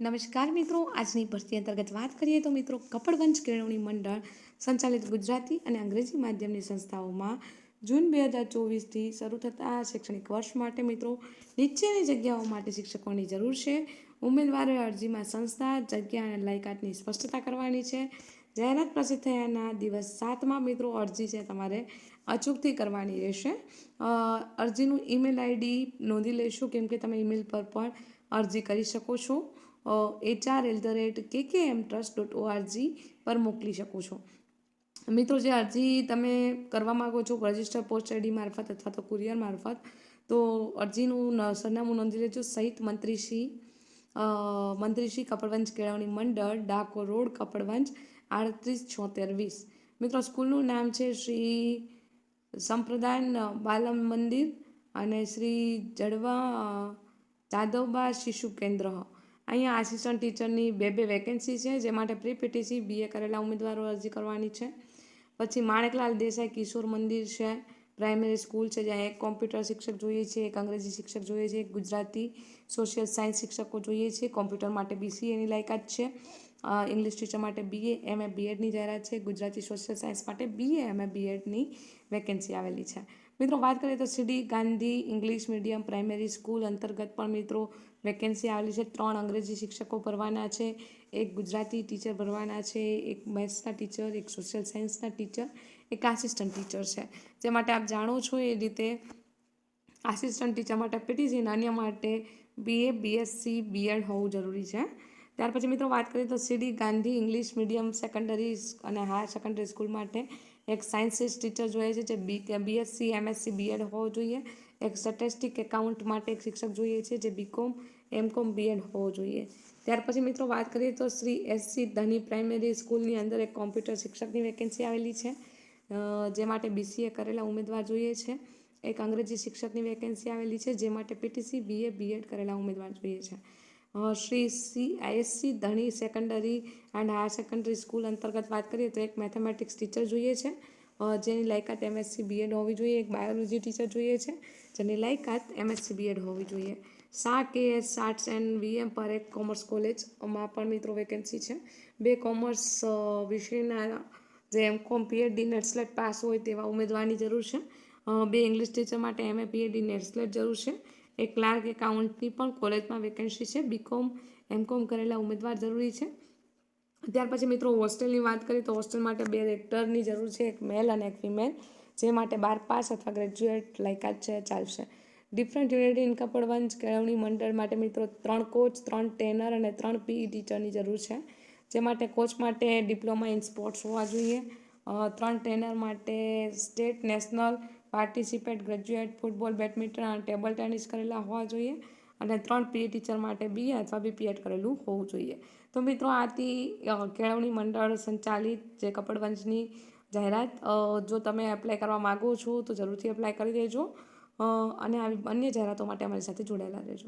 નમસ્કાર મિત્રો, આજની ભરતી અંતર્ગત વાત કરીએ તો મિત્રો કપડવંશ કેળવણી મંડળ સંચાલિત ગુજરાતી અને અંગ્રેજી માધ્યમની સંસ્થાઓમાં જૂન બે હજાર ચોવીસથી શરૂ થતા શૈક્ષણિક વર્ષ માટે મિત્રો, નીચેની જગ્યાઓ માટે શિક્ષકોની જરૂર છે. ઉમેદવારોએ અરજીમાં સંસ્થા, જગ્યા અને લાયકાતની સ્પષ્ટતા કરવાની છે. જાહેરાત પ્રસિદ્ધ થયાના દિવસ સાતમાં મિત્રો, અરજી છે તમારે અચૂકથી કરવાની રહેશે. અરજીનું ઈમેલ આઈડી નોંધી લેશો, કેમ કે તમે ઈમેલ પર પણ અરજી કરી શકો છો. એચઆર એટ ધ રેટ કે કે એમ ટ્રસ્ટ ડોટ ઓઆરજી પર મોકલી શકો છો. મિત્રો, જે અરજી તમે કરવા માગો છો રજિસ્ટર પોસ્ટ આઈડી મારફત અથવા તો કુરિયર મારફત, તો અરજીનું સરનામું નોંધી લેજો. સહિત મંત્રીશ્રી મંત્રીશ્રી કપડવંશ કેળવણી મંડળ ડાકો રોડ કપડવંશ આડત્રીસ છોતેર વીસ. મિત્રો, સ્કૂલનું નામ છે શ્રી સંપ્રદાય બાલમ મંદિર અને શ્રી જડવા જાદવબા શિશુ કેન્દ્ર. અહીંયા આસિસ્ટન્ટ ટીચરની બે બે વેકેન્સી છે, જે માટે પ્રી પીટીસી બીએ કરેલા ઉમેદવારો અરજી કરવાની છે. પછી માણેકલાલ દેસાઈ કિશોર મંદિર છે, પ્રાઇમરી સ્કૂલ છે, જ્યાં એક કોમ્પ્યુટર શિક્ષક જોઈએ છે, એક અંગ્રેજી શિક્ષક જોઈએ છે, એક ગુજરાતી સોશિયલ સાયન્સ શિક્ષકો જોઈએ છે, કોમ્પ્યુટર માટે બીસીએની લાયકાત છે ઇંગ્લિશ ટીચર માટે બીએ એમએ બીએડની જાહેરાત છે, ગુજરાતી સોશિયલ સાયન્સ માટે બીએ એમએ બીએડની વેકેન્સી આવેલી છે. મિત્રો, વાત કરીએ તો CD Gandhi English medium primary school અંતર્ગત પણ મિત્રો વેકેન્સી આવેલી છે. ત્રણ અંગ્રેજી શિક્ષકો ભરવાના છે, એક ગુજરાતી ટીચર ભરવાના છે, એક મેથ્સના ટીચર, એક સોશિયલ સાયન્સના ટીચર, એક આસિસ્ટન્ટ ટીચર છે. જે માટે આપ જાણો છો એ રીતે આસિસ્ટન્ટ ટીચર માટે પીટીસી અન્ય માટે બીએ બીએસસી બીએડ હોવું જરૂરી છે. ત્યાર પછી મિત્રો વાત કરીએ તો CD Gandhi English medium secondary અને હાયર સેકન્ડરી સ્કૂલ માટે એક સાયન્સીસ ટીચર જોઈએ છે, જે બી બીએસસી એમએસસી બીએડ હોવો જોઈએ. એક સ્ટેટિસ્ટિક એકાઉન્ટ માટે એક શિક્ષક જોઈએ છે, જે બીકોમ એમકોમ બીએડ હોવો જોઈએ. ત્યાર પછી મિત્રો વાત કરીએ તો શ્રી એસસી ધની પ્રાઇમરી સ્કૂલની અંદર એક કોમ્પ્યુટર શિક્ષકની વેકેન્સી આવેલી છે. જે માટે બીસીએ કરેલા ઉમેદવાર જોઈએ છે. એક અંગ્રેજી શિક્ષકની વેકેન્સી આવેલી છે, જે માટે પીટીસી બીએ બીએડ કરેલા ઉમેદવાર જોઈએ છે. શ્રી સી આઈએસસી ધણી secondary and higher secondary school અંતર્ગત વાત કરીએ તો એક મેથેમેટિક્સ ટીચર જોઈએ છે. જેની લાયકાત એમએસસી બીએડ હોવી જોઈએ, એક બાયોલોજી ટીચર જોઈએ છે, જેની લાયકાત એમએસસી બીએડ હોવી જોઈએ. Shah KS arts and VM પર એક કોમર્સ કોલેજમાં પણ મિત્રો વેકેન્સી છે. બે કોમર્સ વિષયના જે એમ કોમ પીએચડી નેટસ્લેટ પાસ હોય તેવા ઉમેદવારની જરૂર છે. બે ઇંગ્લિશ ટીચર માટે એમએ પીએચડી નેટસ્લેટ જરૂર છે. એક ક્લાર્ક એકાઉન્ટની પણ કોલેજમાં વેકેન્સી છે. બીકોમ એમકોમ કરેલા ઉમેદવાર જરૂરી છે. ત્યાર પછી મિત્રો હોસ્ટેલની વાત કરીએ તો હોસ્ટેલ માટે બે રેક્ટરની જરૂર છે. એક મેલ અને એક ફિમેલ જે માટે બાર પાસ અથવા ગ્રેજ્યુએટ લાયકાત છે, ચાલશે. ડિફરન્ટ યુનિટી ઇન કપડવંશ કેળવણી મંડળ માટે મિત્રો ત્રણ કોચ ત્રણ ટ્રેનર અને ત્રણ પીઈ ટીચરની જરૂર છે. જે માટે કોચ માટે ડિપ્લોમા ઇન સ્પોર્ટ્સ હોવા જોઈએ. ત્રણ ટ્રેનર માટે state national participate graduate football, badminton અને ટેબલ ટેનિસ કરેલા હોવા જોઈએ અને ત્રણ પીએ ટીચર માટે બી અથવા બીપીએડ કરેલું હોવું જોઈએ. તો મિત્રો, આથી કેળવણી મંડળ સંચાલિત જે કપડવંશની જાહેરાત જો તમે એપ્લાય કરવા માગો છો તો જરૂરથી એપ્લાય કરી દેજો. અને આવી અન્ય જાહેરાતો માટે અમારી સાથે જોડાયેલા રહેજો.